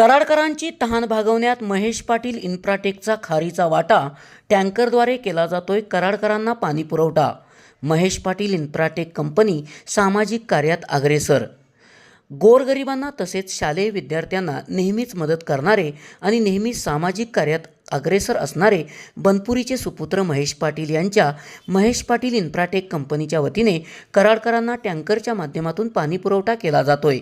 कराडकरांची तहान भागवण्यात महेश पाटील इन्फ्राटेकचा खारीचा वाटा टँकरद्वारे केला जातोय कराडकरांना पाणी पुरवठा. महेश पाटील इन्फ्राटेक कंपनी सामाजिक कार्यात अग्रेसर. गोरगरिबांना तसेच शालेय विद्यार्थ्यांना नेहमीच मदत करणारे आणि नेहमी सामाजिक कार्यात अग्रेसर असणारे बनपुरीचे सुपुत्र महेश पाटील यांच्या महेश पाटील इन्फ्राटेक कंपनीच्या वतीने कराडकरांना टँकरच्या माध्यमातून पाणी पुरवठा केला जातोय.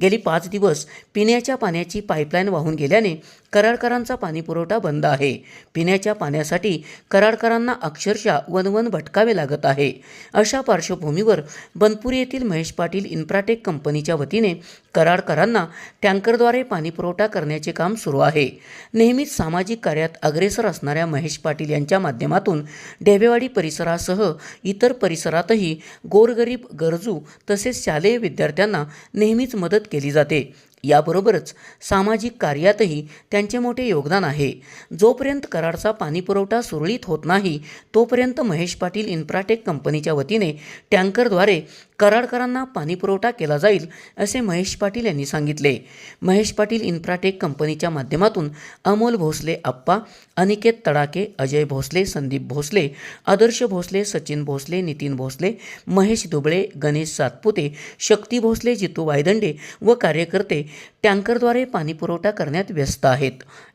गेली पाच दिवस पिण्याच्या पाण्याची पाईपलाईन वाहून गेल्याने कराडकरांचा पाणी पुरवठा बंद आहे. पिण्याच्या पाण्यासाठी कराडकरांना अक्षरशः वनवन भटकावे लागत आहे. अशा पार्श्वभूमीवर बनपुरी येथील महेश पाटील इन्फ्राटेक कंपनीच्या वतीने कराडकरांना टँकरद्वारे पाणी पुरवठा करण्याचे काम सुरू आहे. नेहमीच सामाजिक कार्यात अग्रेसर असणाऱ्या महेश पाटील यांच्या माध्यमातून ढेबेवाडी परिसरासह इतर परिसरातही गोरगरीब गरजू तसेच शालेय विद्यार्थ्यांना नेहमीच मदत केली जाते. याबरोबरच सामाजिक कार्यातही त्यांचे मोठे योगदान आहे. जोपर्यंत कराडचा पाणीपुरवठा सुरळीत होत नाही तोपर्यंत महेश पाटील इन्फ्राटेक कंपनीच्या वतीने टँकरद्वारे कराडकरांना पाणीपुरवठा केला जाईल असे महेश पाटील यांनी सांगितले. महेश पाटील इन्फ्राटेक कंपनीच्या माध्यमातून अमोल भोसले आप्पा अनिकेत तडाके अजय भोसले संदीप भोसले आदर्श भोसले सचिन भोसले नितीन भोसले महेश दुबळे गणेश सातपुते शक्ती भोसले जितू वायदंडे व कार्यकर्ते टँकरद्वारे पाणीपुरवठा करण्यात व्यस्त आहेत.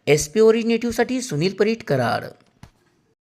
एस पी ओरिजिनेटिव्हसाठी सुनील परीट कराड